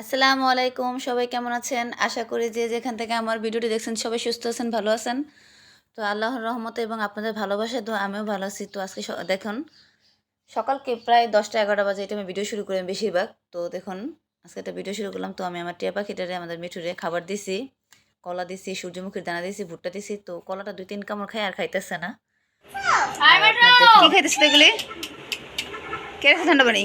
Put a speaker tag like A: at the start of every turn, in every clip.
A: আসসালামু আলাইকুম সবাই কেমন আছেন? আশা করি যে যেখান থেকে আমার ভিডিওটি দেখছেন সবাই সুস্থ আছেন ভালো আছেন। তো আল্লাহর রহমতে এবং আপনাদের ভালোবাসা তো আমিও ভালো আছি। তো আজকে দেখুন সকালকে প্রায় দশটা এগারোটা বাজে এটা আমি ভিডিও শুরু করি বেশিরভাগ। তো দেখুন আজকে একটা ভিডিও শুরু করলাম। তো আমি আমার টিয়া পাখিটারে আমাদের মিঠুরে খাবার দিছি কলা দিছি সূর্যমুখীর দানা দিছি ভুট্টা দিছি। তো কলাটা দুই তিন কামড় খাই আর খাইতেছে না। কি খাইতেছে এগুলি কে ঠান্ডা পানি?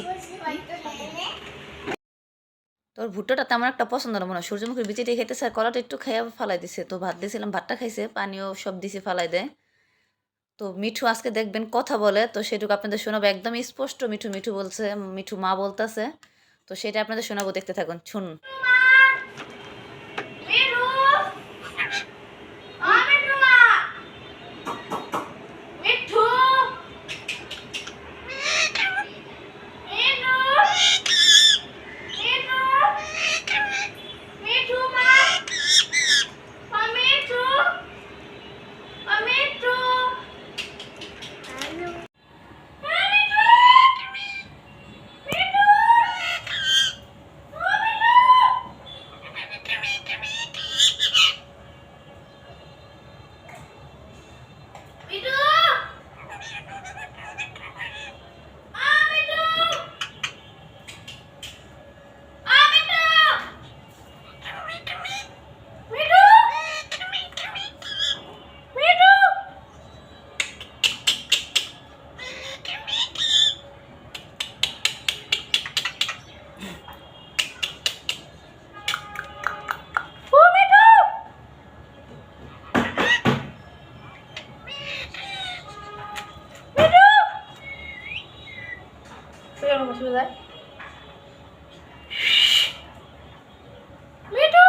A: তোর ভুট্টাটা তেমন একটা পছন্দ না মনে হয়। সূর্যমুখীর বিচিটি খেতেছে আর কলাটা একটু খেয়ে ফালাই দিছে। তো ভাত দিয়েছিলাম, ভাতটা খাইছে, পানিও সব দিছে, ফালাই দেয়। তো মিঠু আজকে দেখবেন কথা বলে, তো সেটুকু আপনাদের শোনাবো। একদম স্পষ্ট মিঠু মিঠু বলছে, মিঠু মা বলতেছে। তো সেটা আপনাদের শোনাবো, দেখতে থাকুন। শুনুন
B: মিঠু ও মিঠু মা মিঠু মিঠু মিঠু মিঠু মা ও মিঠু ও মিঠু হ্যালো মিঠু মিঠু ও মিঠু মিঠু আ মিঠু আ মিঠু মিঠু মিঠু ও মিঠু মিঠু তুই আমার বসে যায় মিঠু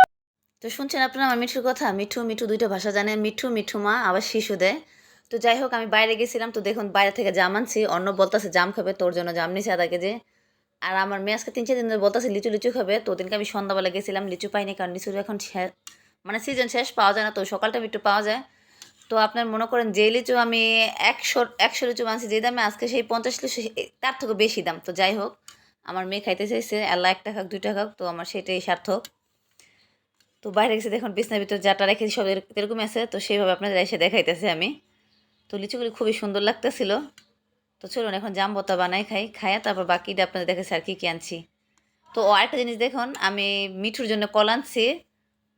A: তো শুনছেন আপনারা আমার মিঠুর কথা? মিঠু মিঠু দুইটা ভাষা জানেন মিঠু মিঠু মা, আবার শিশু দেয় তো যাই হোক, আমি বাইরে গেছিলাম। তো দেখুন, বাইরে থেকে জাম আনছি। অন্য বলতেছে, জাম খাবে, তোর জন্য জাম নিছে আধা কেজি। আর আমার মেয়ে আজকে তিন, চার দিন ধরে বলতেছে, লিচু লিচু খাবে। তো ওদিনকে আমি সন্ধ্যাবেলা গেছিলাম, লিচু পাইনি কারণ লিচুর এখন মানে সিজন শেষ, পাওয়া যায় না। তো সকালটা একটু পাওয়া যায়। তো আপনার মনে করেন, যে লিচু আমি একশো একশো লিচু মানছি যে দামে আজকে সেই পঞ্চাশ লিচু তার থেকে বেশি দাম। তো যাই হোক, আমার মেয়ে খাইতে চাইছে, আল্লাহ এক টাকা দুই টাকা তো আমার সেটাই সার্থক। তো বাইরে গেছে, দেখুন, বিছনার ভিতর যাটা রেখেছি সব এর- এরকমই আছে, তো সেইভাবে আপনাদের এসে দেখাইতেছে আমি। তো লিচুগুলি খুবই সুন্দর লাগতেছিল। তো চলুন, এখন জাম বতা বানাই খাই, খাইয়া তারপর বাকিটা আপনাদের দেখেছি আর কি কি আনছি। তো আরেকটা জিনিস দেখুন, আমি মিঠুর জন্য কলা আনছি।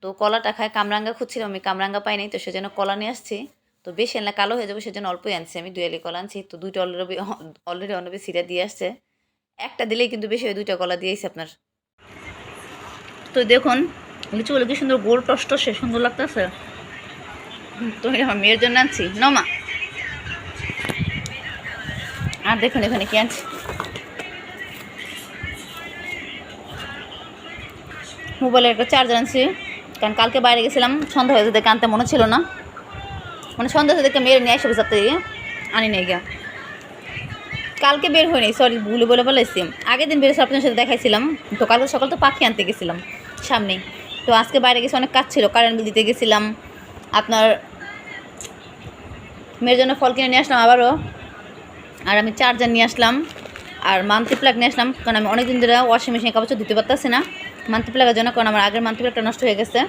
A: তো কলাটা খায় কামরাঙ্গা খুঁজছিলাম, আমি কামরাঙ্গা পাইনি তো সেজন্য কলা নিয়ে আসছি। তো বেশি আনলে কালো হয়ে যাবে, সেজন্য অল্পই আনছি আমি দুয়ালি কলা আনছি। তো দুইটা অলরেডি অলরেডি অনবি সিরা দিয়ে আসছে। একটা দিলেই কিন্তু বেশি হয়, দুইটা কলা দিয়েছি আপনার। তো দেখুন লিচুগুলো কি সুন্দর গোল টস সে সুন্দর লাগতেছে? তো আমার মেয়ের জন্য আনছি। নমা আর দেখুন এখানে কি আনছি। মোবাইলের একটা চার্জার আনছি। কারণ কালকে বাইরে গেছিলাম, সন্ধ্যা হয়েছে দেখে আনতে মনে ছিল না। মানে সন্ধ্যা দেখে মেয়ের নিয়ে আসবে সাথে আনি নাই গিয়া। কালকে বের হয়নি সরি ভুলে বলে বলেছি। আগের দিন বেরোছে আপনার সাথে দেখাইছিলাম। তো কালকে সকাল তো পাখি আনতে গেছিলাম, সামনেই। তো আজকে বাইরে গেছে, অনেক কাজ ছিল। কারেন্ট বিল দিতে গেছিলাম। আপনার মেয়ের জন্য ফল কিনে নিয়ে আসলাম আবারও। আর আমি চার্জার নিয়ে আসলাম। আর মান্থলি প্লাগ নিয়ে আসলাম, কারণ আমি অনেক দিন ধরে ওয়াশিং মেশিনে কাপড় ধুতে পারতেছি না। মান্থলি প্লাগের জন্য, কারণ আমার আগের মান্থলি প্লাগটা নষ্ট হয়ে গেছে।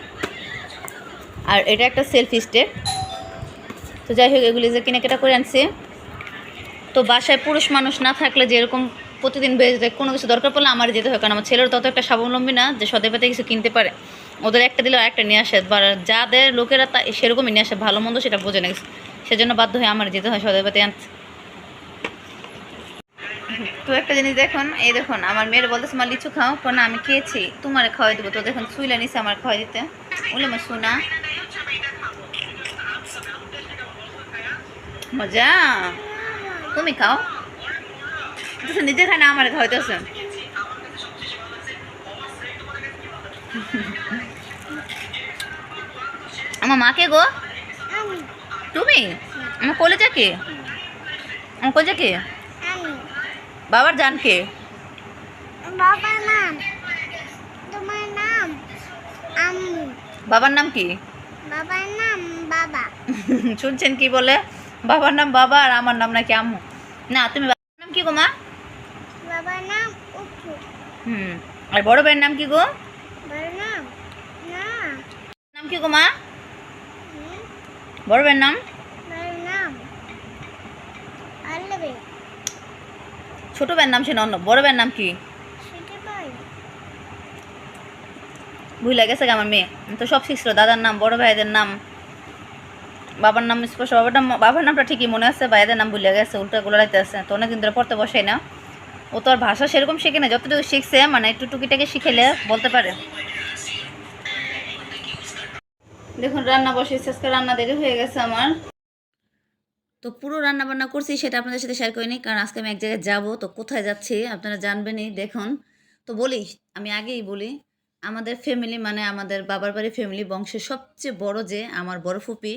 A: আর এটা একটা সেলফি স্টেক তো যাই হোক, এগুলি যে কেনাকাটা করে আনছি। তো বাসায় পুরুষ মানুষ না থাকলে যেরকম প্রতিদিন বেজ কোনো কিছু দরকার পড়লে আমার যেতে হয়, কারণ আমার ছেলের তত একটা স্বাবলম্বী না যে সদে পাতে কিছু কিনতে পারে। ওদের একটা দিলে একটা নিয়ে আসে বা যাদের লোকেরা তা সেরকমই নিয়ে আসে, ভালো মন্দ সেটা বোঝে না সেজন্য বাধ্য হয়ে আমার যেতে হয় সদে পাতে আনতে তো একটা জিনিস দেখুন, এই দেখুন, আমার মেয়ের বলতেছে, মা, লিচু খাও কোন আমি খেয়েছি, তোমার খাওয়াই দেবো। তো দেখুন সুইলা নিছে আমার খাওয়াই দিতে। বলে মা, সোনা। মজা। তুমি খাও। নিজে খায় না, আমার খাওয়াইতেছে। আমার মাকে গো। তুমি? আমার কলেজা কে? আমার কলেজা কে? বাবার জান কে?
B: বাবার নাম। তোমার নাম? আম্মু
A: বাবার নাম কি?
B: বাবার নাম বাবা।
A: শুনছেন কি বলে? বাবার নাম বাবা আর আমার নাম নাকি আম্মু। না তুমি বাবার নাম কি গো মা?
B: বাবার নাম উঠু।
A: হুম আর বড় ভাইয়ের নাম কি গো? নাম কি গো মা? বড় ভাইয়ের নাম ছোট ভাইয়ের নাম সে অন্য বড় ভাইয়ের নাম কি? ভুলে গেছে গো আমার মেয়ে। তো সব শিখছিল দাদার নাম বড় ভাইদের নাম। বাবার নাম স্পষ্ট বাবার নাম বাবার নামটা ঠিকই মনে আছে ভাইদের নাম ভুলে গেছে উল্টা গোলাইতে আছে। তো অনেকদিন ধরে পড়তে বসাই না। ও তো আর ভাষা সেরকম শিখে না যতটুকু শিখছে মানে একটু টুকিটাকে শিখেলে বলতে পারে। দেখুন, রান্না বসেছি, আজকে রান্না দেরি হয়ে গেছে আমার। তো পুরো রান্না বান্না করছি, সেটা আপনাদের সাথে শেয়ার করিনি, কারণ আজকে আমি এক জায়গায় যাব, তো কোথায় যাচ্ছি আপনারা জানবেনই, দেখুন। তো বলি, আমি আগেই বলি, আমাদের ফ্যামিলি মানে আমাদের বাবার বাড়ি ফ্যামিলি বংশের সবচেয়ে বড় যে আমার বড় ফুপি,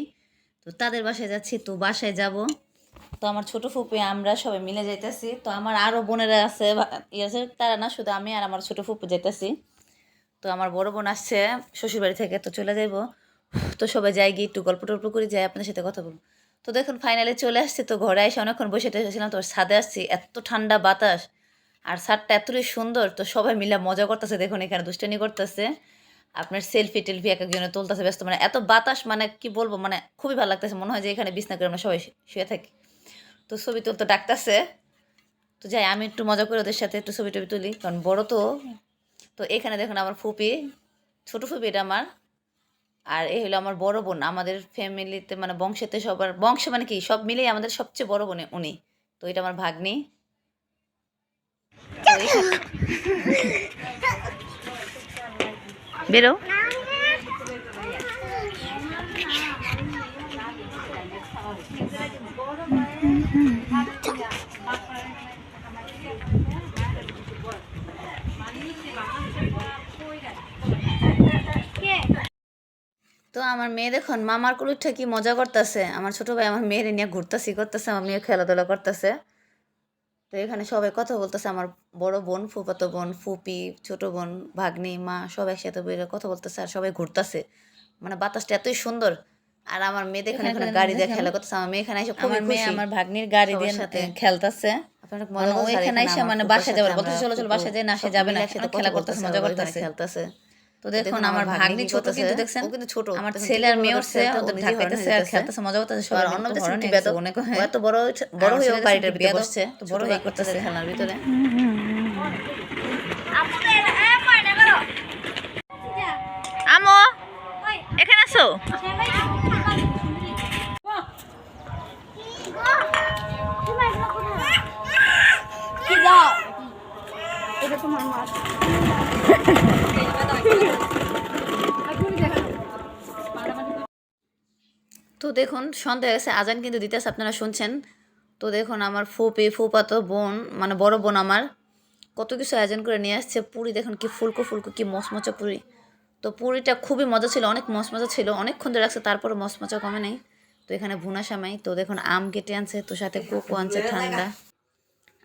A: তো তাদের বাসায় যাচ্ছি, তো বাসায় যাব। তো আমার ছোট ফুপি, আমরা সবাই মিলে যাইতেছি, তো আমার আরও বোনেরা আছে ইয়ে আছে, তারা না, শুধু আমি আর আমার ছোট ফুপি যাইতেছি। তো আমার বড় বোন আসছে শ্বশুরবাড়ি থেকে, তো চলে যাইব। তো সবাই যাই গিয়ে একটু গল্প টল্প করে যাই আপনার সাথে কথা বলব। তো দেখুন ফাইনালে চলে আসছে, তো ঘরে এসে অনেকক্ষণ বসে এসেছিলাম তো ছাদে আসছি, এত ঠান্ডা বাতাস, আর ছাদটা এতটাই সুন্দর, তো সবাই মিলে মজা করতেছে, দেখুন এখানে দুষ্টানি করতেছে, আপনার সেলফি টেলফি এক একজনে তুলতেছে, ব্যস্ত মানে এত বাতাস মানে কি বলব মানে খুবই ভালো লাগতেছে, মনে হয় যে এখানে বিছনা করে আমরা সবাই শুয়ে থাকি। তো ছবি তুলতে ডাকতেছে, তো যাই, আমি একটু মজা করে ওদের সাথে একটু ছবি টবি তুলি, কারণ বড় তো তো এখানে দেখুন আমার ফুপি, ছোট ফুপি এটা আমার আর এই হলো আমার বড় বোন। আমাদের ফ্যামিলিতে মানে বংশেতে সবার, বংশ মানে কি? সব মিলেই আমাদের সবচেয়ে বড় বোন উনি। তো এটা আমার ভাগ্নি। বেরো। আমার মেয়ে দেখুন মামার কুলুরটা কি মজা করতেছে? আমার ছোট ভাই আমার মেয়ের নিয়ে ঘুরতেছি করতেছে আমার মেয়ে খেলাধুলা করতেছে। তো এখানে সবাই কথা বলতেছে আমার বড় বোন ফুফাতো বোন ফুপি ছোট বোন ভাগ্নি মা সব একসাথে বেরো কথা বলতেছে আর সবাই ঘুরতেছে। মানে বাতাসটা এতই সুন্দর। আর আমার মেয়ে দেখুন এখানে গাড়ি দিয়ে খেলা করতেছে আমার মেয়ে এখানে এসে খুবই খুশি।
C: আমার ভাগ্নির গাড়ি দিয়ে
A: সাথে।
C: খেলতেছে। মানে
A: মজা
C: ও
A: করছে আর
C: এখানে
A: এখানে
C: এসে মানে
A: সাথে
C: যাবে,
A: আমরা
C: চলো, চলো,
A: ফুফু
C: বাসায় যাই, না, সে যাবে না, খেলা করতেছে, মজা করতেছে।
A: খেলতেছে।
C: তো দেখুন আমার
A: ভাগ্নি
C: ছোট কিন্তু দেখছেন
A: ও কিন্তু ছোট
C: আমার ছেলে আর মেয়ে
A: হচ্ছে
C: উঠছে ওদের ঢাকাইতেছে আর খেলতেছে মজা করতেছে
A: আর অন্য
C: বেদ
A: বেদব
C: অনেক
A: এত বড় বড়
C: হয়ে
A: বাড়িটার
C: বিয়ে
A: বসছে
C: তো বড় হয়ে
A: করতেছে
C: করতেছে।
A: খেলার ভিতরে। আমো এখানে আসো। দেখুন, সন্ধ্যা গেছে আজান কিন্তু দিতেছে, আপনারা শুনছেন। তো দেখুন, আমার ফুপি, ফুপাতো বোন মানে বড় বোন আমার, কত কিছু আয়োজন করে নিয়ে আসছে। পুরি দেখুন, কি ফুলকো ফুলকো, কি মচমচা পুরি। তো পুরিটা খুবই মজা ছিল, অনেক মচমচা ছিল, অনেকক্ষণ ধরে রাখছে তারপরে মচমচা কমে নেই। তো এখানে ভুনা সামাই, তো দেখুন, আম কেটে আনছে, তো সাথে কোকো আনছে, ঠান্ডা।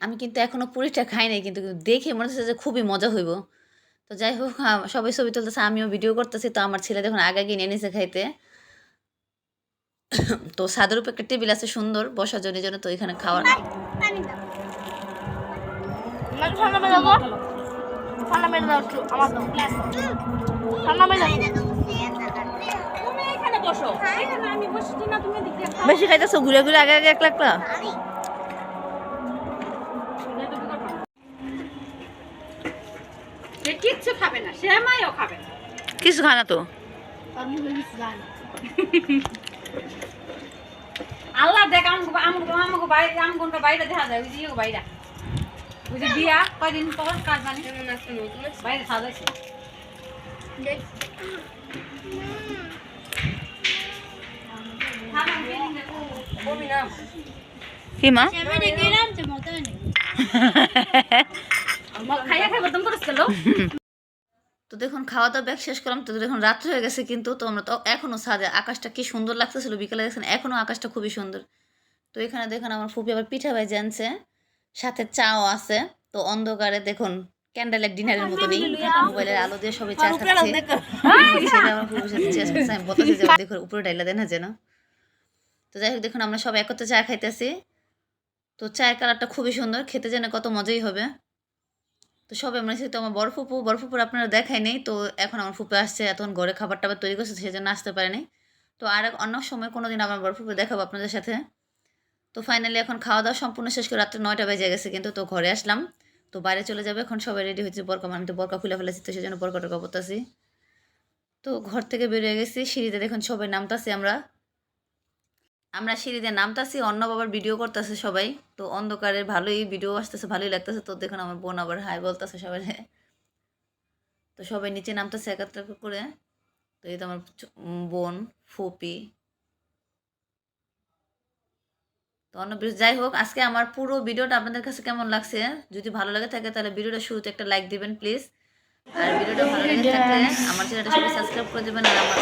A: আমি কিন্তু এখনও পুরিটা খাই নাই, কিন্তু দেখে মনে হচ্ছে যে খুবই মজা হইব। তো যাই হোক সবাই ছবি তুলতেছে, আমিও ভিডিও করতেছি, তো আমার ছেলে দেখুন আগে গিয়ে নিয়ে নিছে খাইতে। তো সাদের উপর একটা টেবিল আছে সুন্দর বসার জন্য জন্য তো এখানে খাওয়ার
B: পানি দাও আমাকে ঠান্ডা মেরে দাও। ঠান্ডা মেরে দাও একটু আমার দাও। ঠান্ডা মেরে দাও। তুমি এখানে বসো। এখানে আমি বসছি না তুমি দিকে
A: বেশি খাইতেছো ঘুরে ঘুরে আগে আগে একলা একলা?
D: সে কিচ্ছু খাবে না সে মাইও খাবে না।
A: কিছু খানা তো?
D: আল্লাহ দেখ আমগো আমগো বাইরে আমগো বাইরে দেখা যায় ওই যে বাইরে। ওই যে বিয়া কয়দিন পর কাজ জানি বাইরে সাজাইছে
A: কি মা?
D: খাইয়া খাই বদম করেছিল
A: তো দেখুন খাওয়া দাওয়া ব্যাগ শেষ করলাম। তো দেখুন রাত্রে হয়ে গেছে কিন্তু। তো আমরা তো এখনও সাজে আকাশটা কি সুন্দর লাগতেছিল। বিকেলে দেখছেন এখনও আকাশটা খুবই সুন্দর। তো এখানে দেখুন আমার ফুপি আবার পিঠা ভাই জানছে সাথে চাও আছে। তো অন্ধকারে দেখুন ক্যান্ডেলের ডিনারের মতনই মোবাইলের আলো দিয়ে সবাই চা খাচ্ছে। সেটা আমার ফুপির সাথে শেষ করছে আমি বলতেছি যে দেখুন উপরে ডাইলা দেন না যেন। তো যাই হোক দেখুন আমরা সবাই একত্রে চা খাইতেছি। তো চায়ের কালারটা খুবই সুন্দর। খেতে যেন কত মজাই হবে। তো সবাই মনে হচ্ছে, তো আমার বড় ফুপু, বড় ফুপুর আপনারা দেখাই নেই। তো এখন আমার ফুপু আসছে এখন ঘরে খাবার টাবার তৈরি করছে সেই জন্য আসতে পারেনি তো আর অন্য সময় কোনো দিন আমার বড় ফুপু দেখাবো আপনাদের সাথে। তো ফাইনালি এখন খাওয়া দাওয়া সম্পূর্ণ শেষ করে রাত্রে নয়টা বেজে গেছে, কিন্তু তো ঘরে আসলাম। তো বাইরে চলে যাবে, এখন সবাই রেডি হয়েছে বরকা মানে তো বরকা খুলে ফেলেছি, তো সেই জন্য বরকা টরকা পড়তেছি তো ঘর থেকে বেরিয়ে গেছি, সিঁড়িতে দেখুন সবাই নামতাছি আমরা। আমরা সিঁড়িতে নামতাছি, অন্য বাবার ভিডিও করতেছে সবাই। তো অন্ধকারের ভালোই ভিডিও আসতেছে, ভালোই লাগতেছে। তো দেখুন আমার বোন আবার হাই বলতেছে সবাই। তো সবাই নিচে নামতেছে একাত্র করে। তো এই তো আমার বোন, ফুপি। তো অন্য যাই হোক, আজকে আমার পুরো ভিডিওটা আপনাদের কাছে কেমন লাগছে? যদি ভালো লাগে থাকে তাহলে ভিডিওটা শুরুতে একটা লাইক দিবেন প্লিজ আর ভিডিওটা ভালো লেগে থাকলে আমার চ্যানেলটা সবাই সাবস্ক্রাইব করে দেবেন আর আমার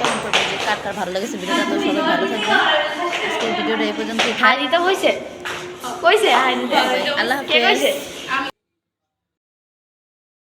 A: কমেন্ট করবেন যে কার কার ভালো লেগেছে ভিডিওটা তো সবাই ভালো থাকবে আজকের ভিডিওটা এই পর্যন্ত
B: হাই দিতে হয়েছে কইছে হাই দিতে
A: আল্লাহ হাফেজ।